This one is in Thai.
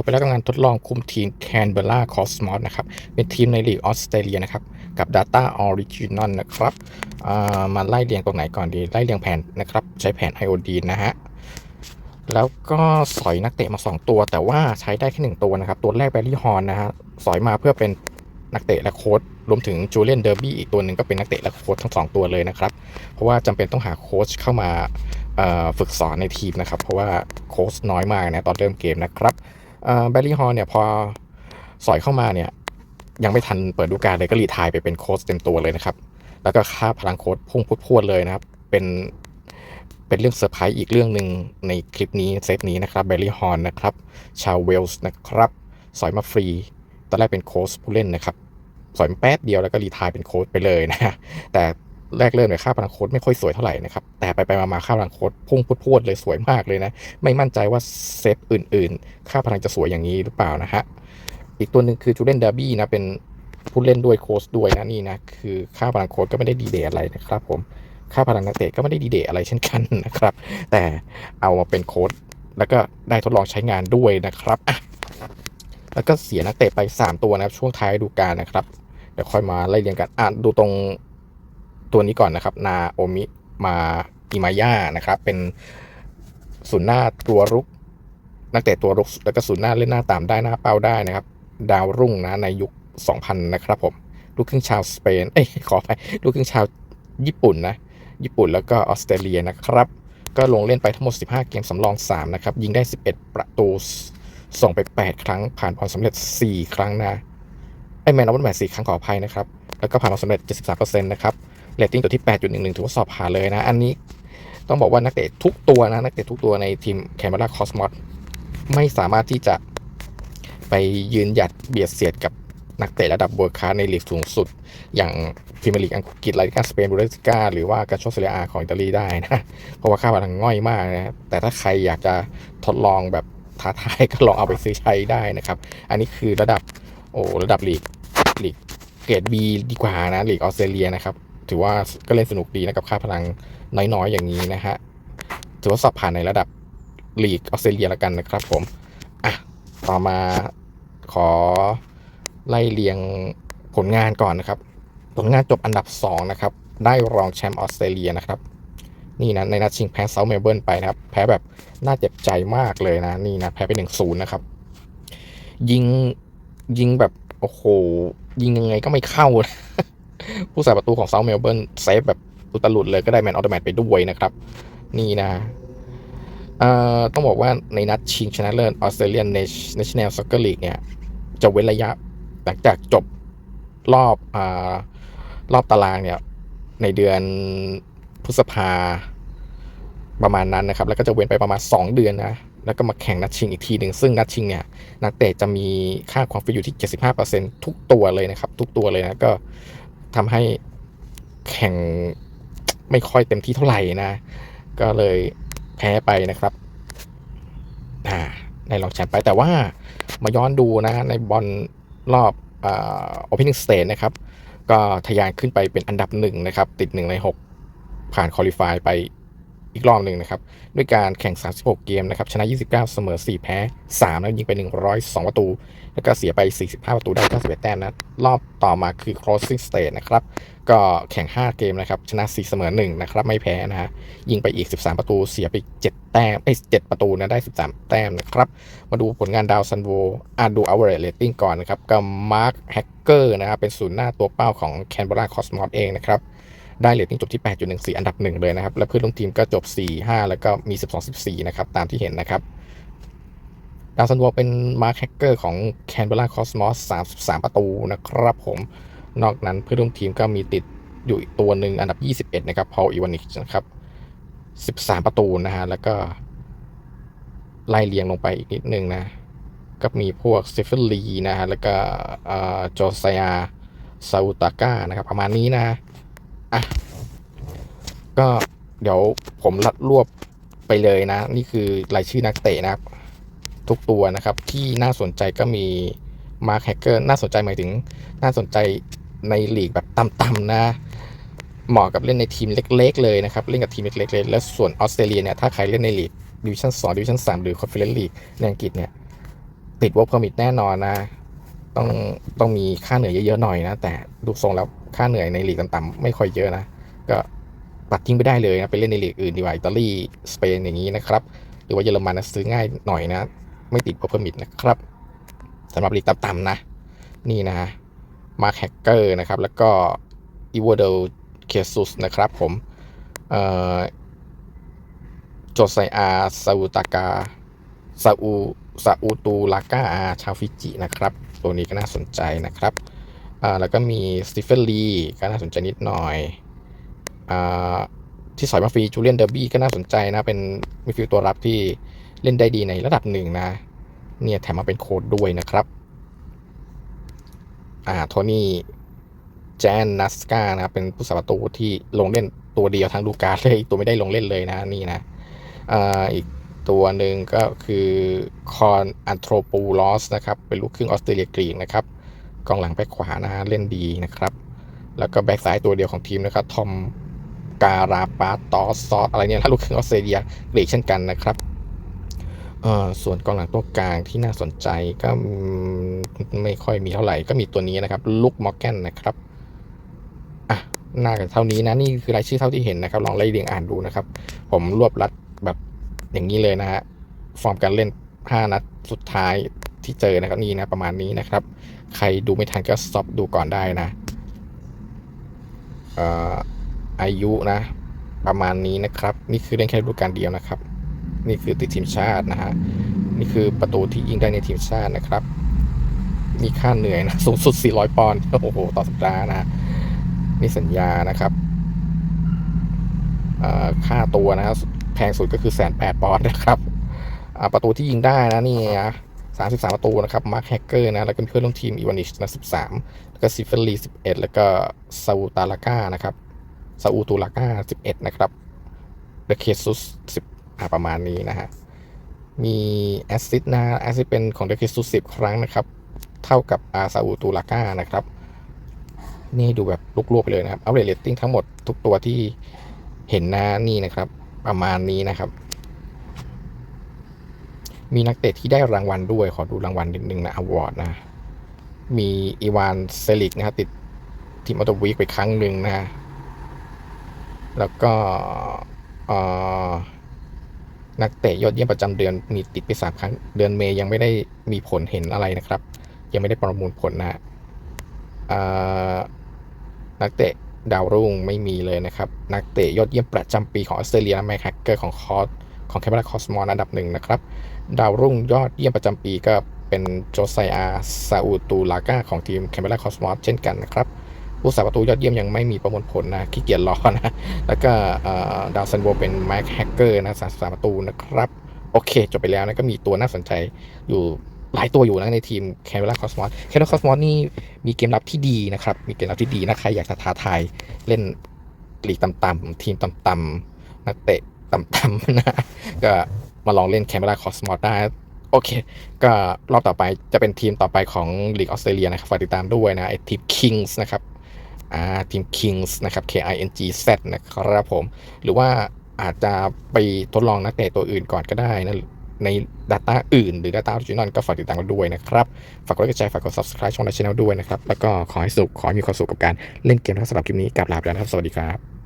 บไปแล้วกับงานทดลองคุมทีมแคนเบราคอสมอสนะครับ เป็นทีมในลีกออสเตรเลียนะครับ กับ Data Original นะครับมาไล่เรียงตรงไหนก่อนดี ไล่เรียงแผนนะครับ ใช้แผนไอโอดีนะฮะ แล้วก็สอยนักเตะมา 2 ตัว แต่ว่าใช้ได้แค่ 1 ตัวนะครับ ตัวแรกแบรรี่ฮอนนะฮะ สอยมาเพื่อเป็นนักเตะและโค้ชรวมถึงจูเลียนเดอร์บี้อีกตัวหนึ่งก็เป็นนักเตะและโค้ชทั้งสองตัวเลยนะครับ เพราะว่าจำเป็นต้องหาโค้ชเข้ามาฝึกสอนในทีมนะครับ เพราะว่าโค้ชน้อยมากนะตอนเริ่มเกมนะครับ แบรรี่ฮอนเนี่ยพอสอยเข้ามาเนี่ยยังไม่ทันเปิดดูกาลเลยก็รีทายไปเป็นโค้ชเต็มตัวเลยนะครับ แล้วก็ค่าพลังโค้ชพุ่งพรวดเลยนะครับ เป็นเป็นเรื่องเซอร์ไพรส์อีกเรื่องหนึ่งในคลิปนี้เซตนี้นะครับแบรรี่ฮอนนะครับ ชาวเวลส์นะครับ สอยมาฟรี ตอนแรกเป็นโค้ชผู้เล่นนะครับ สอยมาแป๊บเดียวแล้วก็รีทายเป็นโค้ชไปเลยนะ แต่ แรกเริ่มเนี่ยค่าพลังโค้ดไม่ค่อยสวยเท่าไหร่นะครับ แต่ไปไปมาค่าพลังโค้ดพุ่งพรวดๆเลยสวยมากเลยนะ ไม่มั่นใจว่าเซตอื่น ๆ ค่าพลังจะสวยอย่างนี้หรือเปล่านะฮะ อีกตัวหนึ่งคือจูเลนดาร์บี้นะ เป็นผู้เล่นด้วยโค้ชด้วยนะนี่นะ คือค่าพลังโค้ดก็ไม่ได้ดีเดยอะไรนะครับผม ค่าพลังนักเตะก็ไม่ได้ดีเดยอะไรเช่นกันนะครับ แต่เอามาเป็นโค้ดแล้วก็ได้ทดลองใช้งานด้วยนะครับอะแล้วก็เสียนักเตะไป 3 ตัวนะครับช่วงท้ายดูกาลนะครับ เดี๋ยวค่อยมาไล่เรียงกันอะดูตรง ตัวนี้ก่อนนะครับ นาโอมิมาอิมาย่านะครับ เป็นศูนย์หน้าตัวรุก นักเตะตัวรุก แล้วก็ศูนย์หน้าเล่นหน้าตามได้หน้าเป้าได้นะครับ ดาวรุ่งนะในยุค 2000 นะครับผมลูกครึ่งชาวสเปนเอ้ยขอไปลูกครึ่งชาวญี่ปุ่นนะญี่ปุ่นแล้วก็ออสเตรเลียนะครับ ก็ลงเล่นไปทั้งหมด 15 เกมสำรอง 3 นะครับ ยิงได้ 11 ประตูส่งไป 8 ครั้ง ผ่านบอลสำเร็จ 4 ครั้งนะไอแมนเอาบอลแมต4ครั้งขออภัยนะครับ แล้วก็ผ่านบอลสำเร็จ 73%นะครับ เรตติ้งตัวที่ 8.11 ถือว่าสอบผ่านเลยนะ อันนี้ต้องบอกว่านักเตะทุกตัวนะ นักเตะทุกตัวในทีมแคมเบราคอสมอสไม่สามารถที่จะไปยืนหยัดเบียดเสียดกับนักเตะระดับเวิร์คคาในลีกสูงสุด อย่างพรีเมียร์ลีกอังกฤษลาลิกาสเปนบูเดสกาหรือว่ากาโชเซเรียอาของอิตาลีได้นะ เพราะว่าค่าพลังง่อยมากนะแต่ถ้าใครอยากจะทดลองแบบท้าทายก็ลองเอาไปซื้อใช้ได้นะครับ อันนี้คือระดับโอ้ระดับลีกลีกเกรด B ดีกว่านะลีกออสเตรเลียนะครับ ถือว่าก็เล่นสนุกดีนะกับค่าพลังน้อยๆ อย่างนี้นะฮะถือว่าสอบผ่านในระดับลีกออสเตรเลียแล้วกันนะครับผม อะ ต่อมาขอไล่เรียงผลงานก่อนนะครับ ผลงานจบอันดับ 2 นะครับ ได้รองแชมป์ออสเตรเลียนะครับ นี่นะ ในนัดชิงแพ้เซาเมลเบิร์นไปนะครับ แพ้แบบน่าเจ็บใจมากเลยนะ นี่นะ แพ้ไป1-0นะครับ ยิงยิงแบบ โอ้โห ยิงยังไงก็ไม่เข้า ผู้สาประตูของเซาท์เมลเบิร์นเซฟแบบอุตลุดเลยก็ได้แมนออโตแมตไปด้วยนะครับ นี่นะต้องบอกว่าในนัดชิงชนะเลิศออสเตรเลียนเนชั่นแนลซ็อกเกอร์ลีกเนี่ย จะเว้นระยะหลังจากจบรอบอรอบตารางเนี่ย ในเดือนพฤษภาประมาณนั้นนะครับ แล้วก็จะเว้นไปประมาณ 2 เดือนนะ แล้วก็มาแข่งนัดชิงอีกทีหนึ่ง ซึ่งนัดชิงเนี่ย นักเตะจะมีค่าความฟิตอยู่ที่ 75%ทุกตัวเลยนะครับ ทุกตัวเลยนะ ก็ ทำให้แข่งไม่ค่อยเต็มที่เท่าไหร่นะ ก็เลยแพ้ไปนะครับอ่าในรองแชมป์ไปแต่ว่ามาย้อนดูนะในบอลรอบอ่า opening stage นะครับ ก็ทะยานขึ้นไปเป็นอันดับหนึ่งนะครับ ติด1ใน6ผ่านคอลิฟายไป อีกรอบหนึ่งนะครับ ด้วยการแข่ง 36 เกมนะครับ ชนะ 29 เสมอ 4 แพ้ 3 แล้วยิงไป 102 ประตู แล้วก็เสียไป 45 ประตูได้91แต้มนะ รอบต่อมาคือ closing stage นะครับ ก็แข่ง 5 เกมนะครับ ชนะ 4 เสมอ 1 นะครับ ไม่แพ้นะฮะ ยิงไปอีก 13 ประตู เสียไป 7 แต้มเอ้7ประตูนะ ได้ 13 แต้มนะครับ มาดูผลงานดาวซันโวอาดู average rating ก่อนนะครับกับมาร์คแฮกเกอร์นะครับ เป็นศูนย์หน้าตัวเป้าของแคนเบราคอสมอสเองนะครับ ได้เรตติ้งจบที่ 8.14 อันดับหนึ่งเลยนะครับ และเพื่อนร่วมทีมก็จบ 4-5 แล้วก็มี 12-14 นะครับ ตามที่เห็นนะครับดาวซันโวเป็นมาร์คแฮกเกอร์ของแคนเบราคอสมอส33 ประตูนะครับผม นอกนั้นเพื่อนร่วมทีมก็มีติดอยู่อีกตัวหนึ่งอันดับ 21 นะครับพอลอีวานิชนะครับ 13 ประตูนะฮะ แล้วก็ไล่เรียงลงไปอีกนิดนึงนะ ก็มีพวกเซฟเฟอร์ลีนะฮะ แล้วก็จไซอาซาอุตาก้านะครับ ประมาณนี้นะ อะก็เดี๋ยวผมรัดรวบไปเลยนะ นี่คือรายชื่อนักเตะนะครับ ทุกตัวนะครับ ที่น่าสนใจก็มีมาร์คแฮกเกอร์น่าสนใจหมายถึง น่าสนใจในลีกแบบต่ำๆนะเหมาะกับเล่นในทีมเล็ก ๆ เลยนะครับ เล่นกับทีมเล็กๆเลย แล้วส่วนออสเตรเลียเนี่ย ถ้าใครเล่นในลีกดิวิชั่น2ดิวิชั่น3หรือคอนเฟอเรนซ์ลีกในอังกฤษเนี่ย ติด work permit แน่นอนนะ ต้องต้องมีค่าเหนื่อยเยอะๆหน่อยนะ แต่ดูทรงแล้วค่าเหนื่อยในลีกต่ำๆไม่ค่อยเยอะนะ ก็ตัดทิ้งไปได้เลยนะ ไปเล่นในลีกอื่นดีกว่าอิตาลีสเปนอย่างนี้นะครับ หรือว่าเยอรมันนะซื้อง่ายหน่อยนะ ไม่ติด work permit นะครับสำหรับลีกต่ำๆนะ นี่นะฮะมาแฮกเกอร์นะครับ แล้วก็อีว d โดเคซุสนะครับผมเอ่อโจไซอาซาอุตากาซาอูซาอูตูลากาอาชาวฟิจินะครับ ตัวนี้ก็น่าสนใจนะครับอ่าแล้วก็มีสตีเฟนลีก็น่าสนใจนิดหน่อยอ่าที่สอยมาฟรีจูเลียนเดอร์บี้ก็น่าสนใจนะ เป็นมิฟิลตัวรับที่เล่นได้ดีในระดับหนึ่งนะ เนี่ยแถมมาเป็นโค้ดด้วยนะครับ อ่าโทนี่แจนนัสกานะครับเป็นผู้สาประตูที่ลงเล่นตัวเดียวทั้งดูการเลยตัวไม่ได้ลงเล่นเลยนะนี่นะอ่าอีก ตัวหนึ่งก็คือคอนอันโทรปูลอสนะครับ เป็นลูกครึ่งออสเตรเลียกรีกนะครับกองหลังแบ็คขวานะฮะเล่นดีนะครับ แล้วก็แบ็คซ้ายตัวเดียวของทีมนะครับทอมการาปาตอสซอสอะไรเนี่ยนะลูกครึ่งออสเตรเลียกรีกเช่นกันนะครับเอ่อส่วนกองหลังตัวกลางที่น่าสนใจก็ไม่ค่อยมีเท่าไหร่ก็มีตัวนี้นะครับลุกมอร์แกนนะครับอะน่าจะเท่านี้นะนี่คือรายชื่อเท่าที่เห็นนะครับ ลองไล่เรียงอ่านดูนะครับ ผมรวบรัด อย่างนี้เลยนะฮะฟอร์มการเล่น 5 นัดสุดท้ายที่เจอนะครับนี่นะประมาณนี้นะครับ ใครดูไม่ทันก็สอปดูก่อนได้นะอายุนะ ประมาณนี้นะครับ นี่คือเล่นแค่ฤดูกาลเดียวนะครับ นี่คือติดทีมชาตินะฮะนี่คือประตูที่ยิงได้ในทีมชาตินะครับ มีค่าเหนื่อยนะสูงสุด 400 ปอนด์โอ้โหต่อสัปดาห์นะนี่สัญญานะครับอ่อค่าตัวนะครับ พงสุดก็คือแสนแปดปอนด์นะครับประตูที่ยิงได้นะนี่นะ33ประตูนะครับมาร์คแฮกเกอร์นะ แล้วก็มีเพื่อนร่วมทีมอีวานิชนะ13แล้วก็ซิฟเฟอรี11แล้วก็ซาอูตาลาก้านะครับซาอูตูลาก้า11นะครับเดเคซุส10อ่าประมาณนี้นะฮะมีแอสซิดนะแอสซิดเป็นของเดคิสุสสิบครั้งนะครับ เท่ากับอาซาอูตูลาก้านะครับ นี่ดูแบบลวกๆไปเลยนะครับอัปเดตเรตติ้งทั้งหมดทุกตัวที่เห็นหน้านี่นะครับ ประมาณนี้นะครับ มีนักเตะที่ได้รางวัลด้วย ขอดูรางวัลนิดนึงนะอวอร์ดนะ มีอีวานเซลิกนะครับติดทีมออโตวีคไปครั้งหนึ่งนะ แล้วก็นักเตะยอดเยี่ยมประจำเดือนมีติดไปสามครั้ง เดือนเมย์ยังไม่ได้มีผลเห็นอะไรนะครับ ยังไม่ได้ประมูลผลนะนักเตะ ดาวรุ่งไม่มีเลยนะครับ นักเตะยอดเยี่ยมประจำปีของออสเตรเลียแมคแฮกเกอร์ของคอสของแคมเบราคอสมอลอันดับหนึ่งนะครับ ดาวรุ่งยอดเยี่ยมประจำปีก็เป็นโจไซอาซาอูตูลากาของทีมแคมเบราคอสมอลเช่นกันนะครับผู้สาประตูยอดเยี่ยมยังไม่มีประมวลผลนะขี้เกียจรอนะ แล้วก็ดาวซันโบเป็นแม็กแฮกเกอร์นะสามสามประตูนะครับ โอเค จบไปแล้วนะก็มีตัวน่าสนใจอยู่ หลายตัวอยู่นะในทีมแคมเบราคอสมอสแคมเบราคอสมอสนี่มีเกมรับที่ดีนะครับ มีเกมรับที่ดีนะใครอยากจะท้าทายเล่นลีกต่ำๆทีมต่ำๆนักเตะต่ำๆนะก็มาลองเล่นแคมเบราคอสมอสได้โอเค ก็รอบต่อไปจะเป็นทีมต่อไปของลีกออสเตรเลียนะครับฝากติดตามด้วยนะไอทีม Kings นะครับอ่าทีม Kings นะครับ K I N G Z นะครับผม หรือว่าอาจจะไปทดลองนักเตะตัวอื่นก่อนก็ได้นะ ใน Data อื่น หรือ Data Original ก็ฝากติดตามกันด้วยนะครับ ฝากกดไลค์กดแชร์ฝากกด Subscribe ช่องในช่องด้วยนะครับ แล้วก็ขอให้สุขขอให้มีความสุขกับการเล่นเกมทั้งสำหรับคลิปนี้กลับลาไปแล้วนะครับ สวัสดีครับ